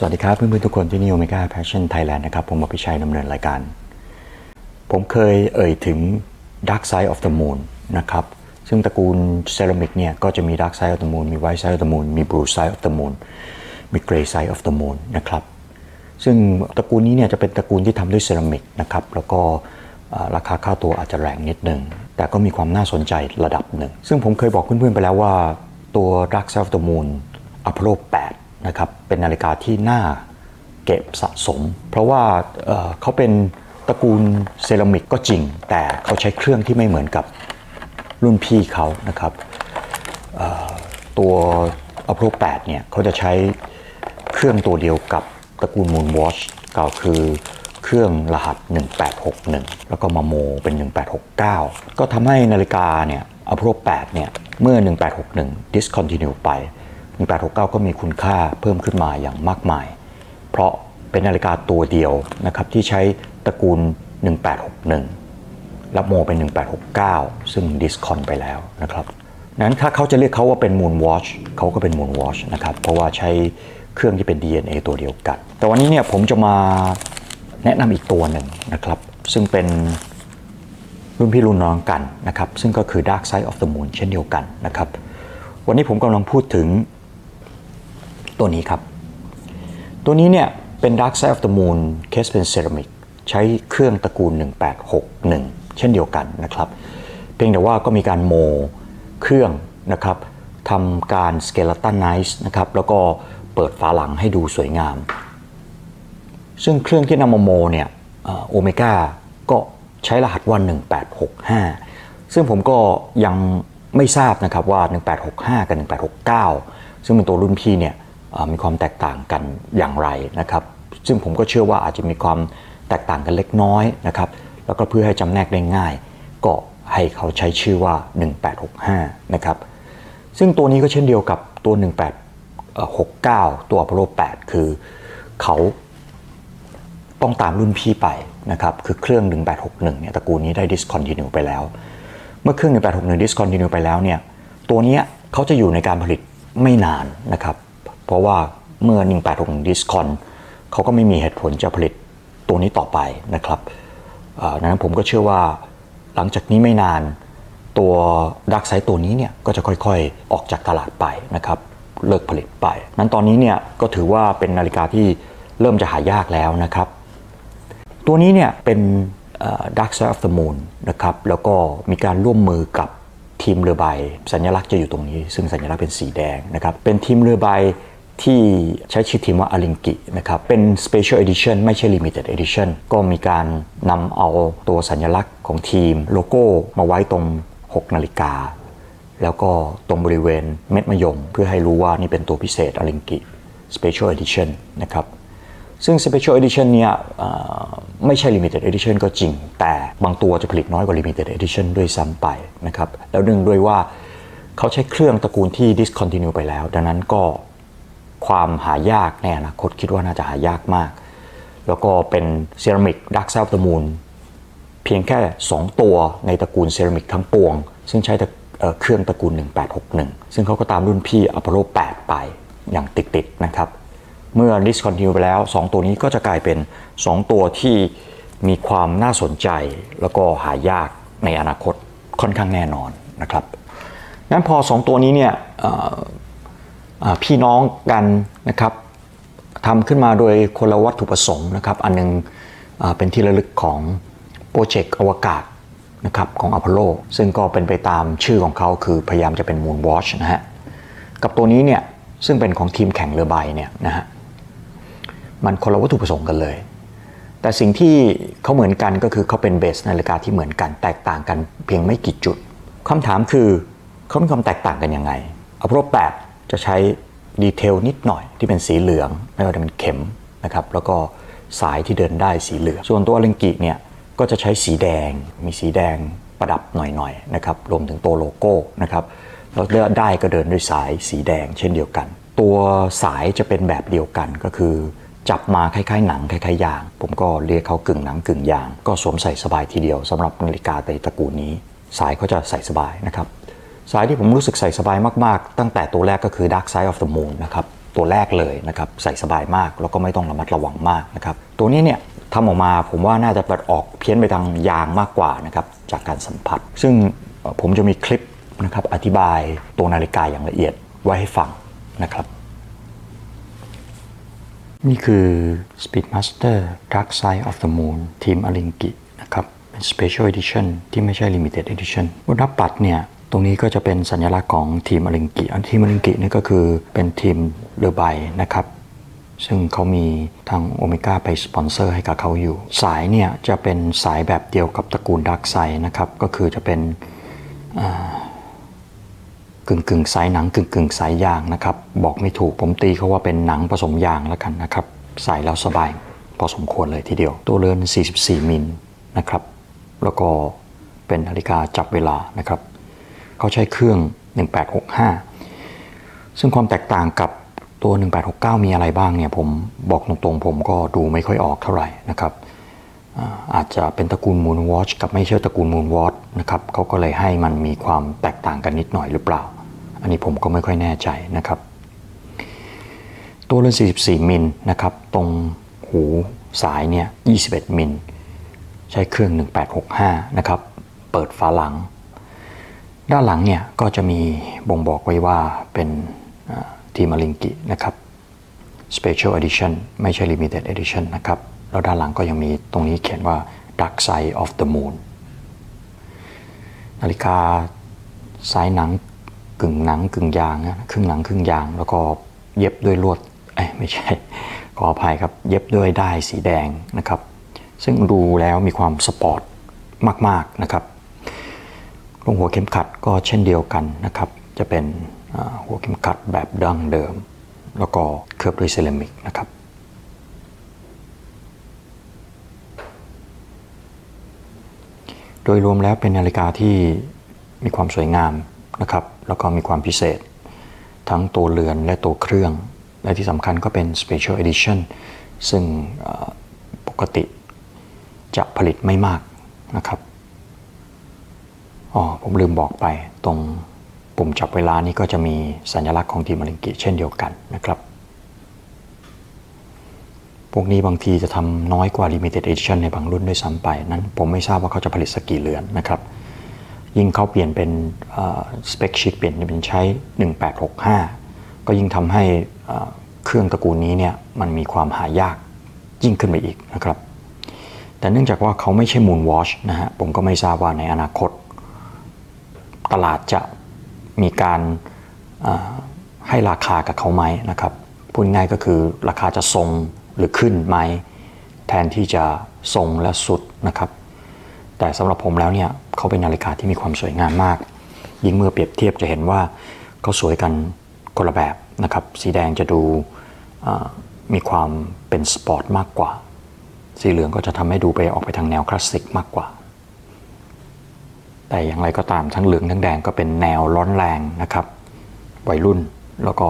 สวัสดีครับเพื่อนๆทุกคนที่นี่ Omega Passion Thailand นะครับ ผมอภิชัยดำเนินรายการ ผมเคยเอ่ยถึง Dark Side of the Moon นะครับ ซึ่งตระกูลเซรามิกเนี่ย ก็จะมี Dark Side of the Moon มี White Side of the Moon มี Blue Side of the Moon มี Gray Side of the Moon นะครับ ซึ่งตระกูลนี้เนี่ยจะเป็นตระกูลที่ทำด้วยเซรามิกนะครับ แล้วก็ราคาค่าตัวอาจจะแรงนิดนึงแต่ก็มีความน่าสนใจระดับหนึ่ง ซึ่งผมเคยบอกเพื่อนๆไปแล้วว่าตัว Dark Side of the Moon Apollo 8 นะครับเป็นนาฬิกาที่น่าเก็บสะสม เพราะว่าเเขาเป็นตระกูลเซรามิกก็จริง แต่เขาใช้เครื่องที่ไม่เหมือนกับรุ่นพี่เขานะครับตัว Apollo 8เนี่ยเขาจะใช้เครื่องตัวเดียวกับตระกูล Moonwatch ก็คือเครื่องรหัส 1861 แล้วก็มาโมเป็น 1869 ก็ทำให้นาฬิกาเนี่ย Apollo 8เนี่ยเมื่อ 1861 discontinue ไป 1869 ก็มีคุณค่าเพิ่มขึ้นมาอย่างมากมาย เพราะเป็นนาฬิกาตัวเดียวนะครับที่ใช้ตระกูล 1861 รับโมเป็น 1869 ซึ่งดิสคอนไปแล้วนะครับนั้นถ้าเขาจะเรียกเขาว่าเป็น Moon Watch เขาก็เป็น Moon Watch นะครับ เพราะว่าใช้เครื่องที่เป็น DNA ตัวเดียวกัน แต่วันนี้เนี่ยผมจะมาแนะนำอีกตัวหนึ่งนะครับ ซึ่งเป็นรุ่นพี่รุ่นน้องกันนะครับ ซึ่งก็คือ Dark Side of the Moon เช่นเดียวกันนะครับ วันนี้ผมกำลังพูดถึง ตัวนี้ครับ ตัวนี้เนี่ยเป็น Dark Side of the Moon เคสเป็นเซรามิกใช้เครื่องตระกูล 1861 เช่นเดียวกันนะครับ เพียงแต่ว่าก็มีการโมเครื่องนะครับทำการ Skeletonize นะครับแล้วก็เปิดฝาหลังให้ดูสวยงาม ซึ่งเครื่องที่นำมาโมเนี่ยโอเมก้าก็ใช้รหัสว่า 1865 ซึ่งผมก็ยังไม่ทราบนะครับว่า 1865 กับ 1869 ซึ่งเป็นตัวรุ่นพี่เนี่ย มีความแตกต่างกันอย่างไรนะครับ ซึ่งผมก็เชื่อว่าอาจจะมีความแตกต่างกันเล็กน้อยนะครับแล้วก็เพื่อให้จำแนกได้ง่าย ก็ให้เขาใช้ชื่อว่า 1865 นะครับ ซึ่งตัวนี้ก็เช่นเดียวกับตัว 1869 ตัว Apollo 8คือเขาต้องตามรุ่นพี่ไปนะครับ คือเครื่อง 1861 เนี่ยตระกูลนี้ได้ discontinue ไปแล้ว เมื่อเครื่อง 1861 discontinue ไปแล้วเนี่ย ตัวนี้เขาจะอยู่ในการผลิตไม่นานนะครับ เพราะว่าเมื่อ 1861 discon เขาก็ไม่มีเหตุผลจะผลิตตัวนี้ต่อไปนะครับดังนั้นผมก็เชื่อว่าหลังจากนี้ไม่นานตัวดักไซต์ตัวนี้เนี่ยก็จะค่อยๆ ออกจากตลาดไปนะครับเลิกผลิตไป นั้นตอนนี้เนี่ยก็ถือว่าเป็นนาฬิกาที่เริ่มจะหายากแล้วนะครับ ตัวนี้เนี่ยเป็นเอ่อ Dark Side of the Moon นะครับแล้วก็มีการร่วมมือกับทีมเรือใบ สัญลักษณ์จะอยู่ตรงนี้ ซึ่งสัญลักษณ์เป็นสีแดงนะครับเป็นทีมเรือใบ ที่ใช้ชื่อทีมว่าอลิงกินะครับเป็น Special Edition ไม่ใช่ Limited Edition ก็มีการนำเอาตัวสัญลักษณ์ของทีมโลโก้มาไว้ตรง 6 นาฬิกา แล้วก็ตรงบริเวณเม็ดมะยม เพื่อให้รู้ว่านี่เป็นตัวพิเศษอลิงกิ Special Edition นะครับซึ่ง Special Edition เนี่ยไม่ใช่ Limited Edition ก็จริง แต่บางตัวจะผลิตน้อยกว่า Limited Edition ด้วยซ้ำไปนะครับแล้วเนื่องด้วยว่าเขาใช้เครื่องตระกูลที่ discontinue ไปแล้ว ดังนั้นก็ ความหายากในอนาคตคิดว่าน่าจะหายากมาก แล้วก็เป็นเซรามิก Dark Side of the Moon เพียงแค่ 2 ตัวในตระกูลเซรามิกทั้งปวง ซึ่งใช้เครื่องตระกูล 1861 ซึ่งเขาก็ตามรุ่นพี่ Apollo 8ไปอย่างติดๆนะครับ เมื่อ discontinue ไปแล้ว 2 ตัวนี้ก็จะกลายเป็น 2 ตัวที่มีความน่าสนใจแล้วก็หายากในอนาคตค่อนข้างแน่นอนนะครับงั้นพอ 2 ตัวนี้เนี่ย พี่น้องกันนะครับทำขึ้นมาโดยคนละวัตถุประสงค์นะครับ อันหนึงอ่าเป็นที่ระลึกของโปรเจกต์อวกาศนะครับของอพอลโล ซึ่งก็เป็นไปตามชื่อของเขาคือพยายามจะเป็น Moon Watch นะฮะ กับตัวนี้เนี่ยซึ่งเป็นของทีมแข่งเรือใบเนี่ยนะฮะ มันคนละวัตถุประสงค์กันเลย แต่สิ่งที่เขาเหมือนกันก็คือเขาเป็นเบสนาฬิกาที่เหมือนกันแตกต่างกันเพียงไม่กี่จุดคำถามคือเขามีความแตกต่างกันยังไงอพอลโล8 จะใช้ดีเทลนิดหน่อยที่เป็นสีเหลืองไม่ว่าจะเป็นเข็มนะครับแล้วก็สายที่เดินได้สีเหลือง ส่วนตัวอลิงกิเนี่ยก็จะใช้สีแดง มีสีแดงประดับหน่อยๆนะครับรวมถึงตัวโลโก้นะครับแล้วได้ก็เดินด้วยสายสีแดงเช่นเดียวกัน ตัวสายจะเป็นแบบเดียวกันก็คือ จับมาคล้ายๆหนังคล้ายๆยาง ผมก็เรียกเขากึ่งหนังกึ่งยาง ก็สวมใส่สบายทีเดียวสำหรับนาฬิกาในตระกูลนี้ สายเขาจะใส่สบายนะครับ สายที่ผมรู้สึกใส่สบายมากๆ ตั้งแต่ตัวแรกก็คือ Dark Side of the Moon นะครับ ตัวแรกเลยนะครับใส่สบายมากแล้วก็ไม่ต้องระมัดระวังมากนะครับ ตัวนี้เนี่ยทำออกมาผมว่าน่าจะเปิดออกเพี้ยนไปทางยางมากกว่านะครับจากการสัมผัส ซึ่งผมจะมีคลิปนะครับอธิบายตัวนาฬิกาอย่างละเอียดไว้ให้ฟังนะครับ นี่คือ Speedmaster Dark Side of the Moon ทีมอลิงกินะครับเป็น Special Edition ที่ไม่ใช่ Limited Edition บนหน้าปัดเนี่ย ตรงนี้ก็จะเป็นสัญลักษณ์ของทีมอลิงกิอันทีมอลิงกินี่ก็คือเป็นทีมเรือใบนะครับ ซึ่งเขามีทางโอเมก้าไปสปอนเซอร์ให้กับเขาอยู่ สายเนี่ยจะเป็นสายแบบเดียวกับตระกูลดักไซนะครับ ก็คือจะเป็นกึ่งกึ่งสายหนังกึ่งกึ่งสายยางนะครับ บอกไม่ถูกผมตีเขาว่าเป็นหนังผสมยางแล้วกันนะครับ ใส่แล้วสบายพอสมควรเลยทีเดียว ตัวเรือน 44 มิลนะครับ แล้วก็เป็นนาฬิกาจับเวลานะครับ เขาใช้เครื่อง 1865 ซึ่งความแตกต่างกับตัว 1869 มีอะไรบ้างเนี่ยผมบอกตรงๆ ผมก็ดูไม่ค่อยออกเท่าไหร่นะครับอาอาจจะเป็นตระกูล Moon Watch กับไม่ใช่ตระกูล Moon Watch นะครับเขาก็เลยให้มันมีความแตกต่างกันนิดหน่อยหรือเปล่า อันนี้ผมก็ไม่ค่อยแน่ใจนะครับ ตัวเรือน44 มิลนะครับ ตรงหูสายเนี่ย21 มิล ใช้เครื่อง 1865 นะครับ เปิดฝาหลัง ด้านหลังเนี่ยก็จะมีบ่งบอกไว้ว่าเป็นทีมาลิงกินะครับ Special Edition ไม่ใช่ Limited Edition นะครับ แล้วด้านหลังก็ยังมีตรงนี้เขียนว่า Dark Side of the Moon นาฬิกาสายหนังกึ่งหนังกึ่งยางนะครึ่งหนังครึ่งยาง แล้วก็เย็บด้วยลวดเอ้ไม่ใช่ ขออภัยครับ เย็บด้วยด้ายสีแดงนะครับ ซึ่งดูแล้วมีความสปอร์ตมาก ๆ นะครับ รงหัวเข็มขัดก็เช่นเดียวกันนะครับ จะเป็นหัวเข็มขัดแบบดั้งเดิม แล้วก็เคลือบด้วยเซรามิกนะครับโดยรวมแล้วเป็นนาฬิกาที่มีความสวยงามนะครับ แล้วก็มีความพิเศษ ทั้งตัวเรือนและตัวเครื่อง และที่สำคัญก็เป็น Special Edition ซึ่งปกติจะผลิตไม่มากนะครับ อ๋อผมลืมบอกไปตรงปุ่มจับเวลานี้ก็จะมีสัญลักษณ์ของทีมมาริงกิเช่นเดียวกันนะครับ พวกนี้บางทีจะทำน้อยกว่า Limited Edition ในบางรุ่นด้วยซ้ำไปนั้นผมไม่ทราบว่าเขาจะผลิตสักกี่เรือนนะครับยิ่งเขาเปลี่ยนเป็นสเปคชิ t เปลี่ยนเป็นใช้ 1865 ก็ยิ่งทำให้เอ่อเครื่องตระกูลนี้เนี่ยมันมีความหายากยิ่งขึ้นไปอีกนะครับ แต่เนื่องจากว่าเขาไม่ใช่ Moon Watch นะฮะผมก็ไม่ทราบว่าในอนาคต ตลาดจะมีการให้ราคากับเขาไหมนะครับพูดง่ายก็คือราคาจะทรงหรือขึ้นไหมแทนที่จะทรงและสุดนะครับแต่สำหรับผมแล้วเนี่ยเขาเป็นนาฬิกาที่มีความสวยงามมาก ยิ่งเมื่อเปรียบเทียบจะเห็นว่าเขาสวยกันคนละแบบนะครับ สีแดงจะดูมีความเป็นสปอร์ตมากกว่า สีเหลืองก็จะทำให้ดูไปออกไปทางแนวคลาสสิกมากกว่า แต่อย่างไรก็ตามทั้งเหลืองทั้งแดงก็เป็นแนวร้อนแรงนะครับวัยรุ่นแล้วก็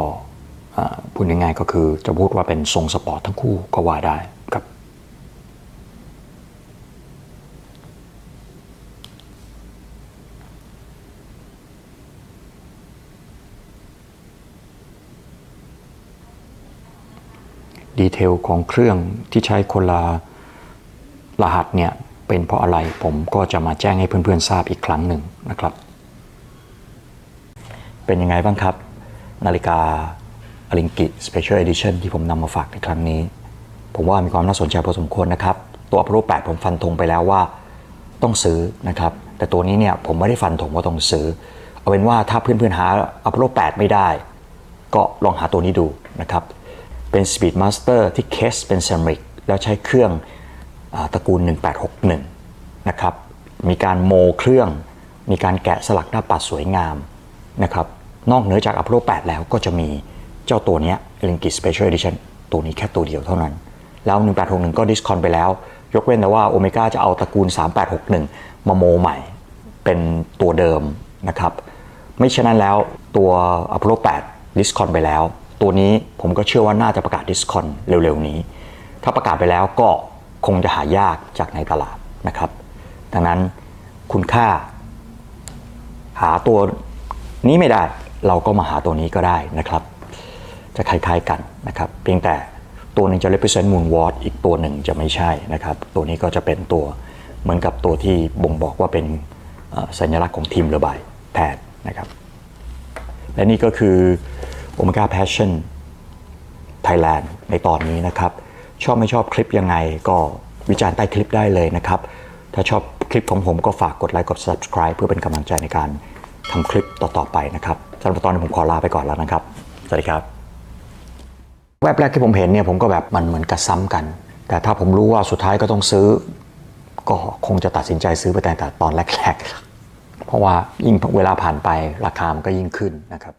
พูดง่ายๆก็คือจะพูดว่าเป็นทรงสปอร์ตทั้งคู่ก็ว่าได้ครับ ดีเทลของเครื่องที่ใช้คนละรหัสเนี่ย เป็นเพราะอะไรผมก็จะมาแจ้งให้เพื่อนๆทราบอีกครั้งหนึ่งนะครับ เป็นยังไงบ้างครับ นาฬิกาอลิงกิ Special Edition ที่ผมนำมาฝากในครั้งนี้ ผมว่ามีความน่าสนใจพอสมควรนะครับ ตัว Apollo 8ผมฟันธงไปแล้วว่าต้องซื้อนะครับ แต่ตัวนี้เนี่ยผมไม่ได้ฟันธงว่าต้องซื้อ เอาเป็นว่าถ้าเพื่อนๆหา Apollo 8ไม่ได้ ก็ลองหาตัวนี้ดูนะครับ เป็น Speedmaster ที่เคสเป็น Ceramic แล้วใช้เครื่อง ตระกูล 1861 นะครับ มีการโมเครื่อง มีการแกะสลักหน้าปัดสวยงามนะครับ นอกเหนือจาก Apollo 8แล้วก็จะมีเจ้าตัวนี้ย l i n k i Special Edition ตัวนี้แค่ตัวเดียวเท่านั้น แล้ว 1861 ก็ดิสคอนไปแล้ว ยกเว้นแต่ว่า Omega จะเอาตระกูล 3861 มาโมใหม่ เป็นตัวเดิมนะครับ ไม่ฉะนั้นแล้วตัว Apollo 8ดิสคอนไปแล้ว ตัวนี้ผมก็เชื่อว่าน่าจะประกาศดิสคอนเร็วๆนี้ ถ้าประกาศไปแล้วก็ คงจะหายากจากในตลาดนะครับ ดังนั้นคุณค่า หาตัวนี้ไม่ได้เราก็มาหาตัวนี้ก็ได้นะครับ จะคล้ายๆกันนะครับ เพียงแต่ตัวหนึ่งจะ represent moonwort อีกตัวหนึ่งจะไม่ใช่นะครับ ตัวนี้ก็จะเป็นตัวเหมือนกับตัวที่บ่งบอกว่าเป็นสัญลักษณ์ของทีมรือใบแพทย์นะครับ และนี่ก็คือ Omega Passion Thailand ในตอนนี้นะครับ ชอบไม่ชอบคลิปยังไง ก็วิจารณ์ใต้คลิปได้เลยนะครับ ถ้าชอบคลิปของผมก็ฝากกดไลค์กด subscribe เพื่อเป็นกำลังใจในการทำคลิปต่อๆไปนะครับสำหรับตอนนี้ผมขอลาไปก่อนแล้วนะครับ สวัสดีครับ แวบแรกที่ผมเห็นเนี่ยผมก็แบบมันเหมือนกระซ้ำกัน แต่ถ้าผมรู้ว่าสุดท้ายก็ต้องซื้อ ก็คงจะตัดสินใจซื้อไปแต่ตอนแรกๆ เพราะว่ายิ่งเวลาผ่านไปราคามันก็ยิ่งขึ้นนะครับ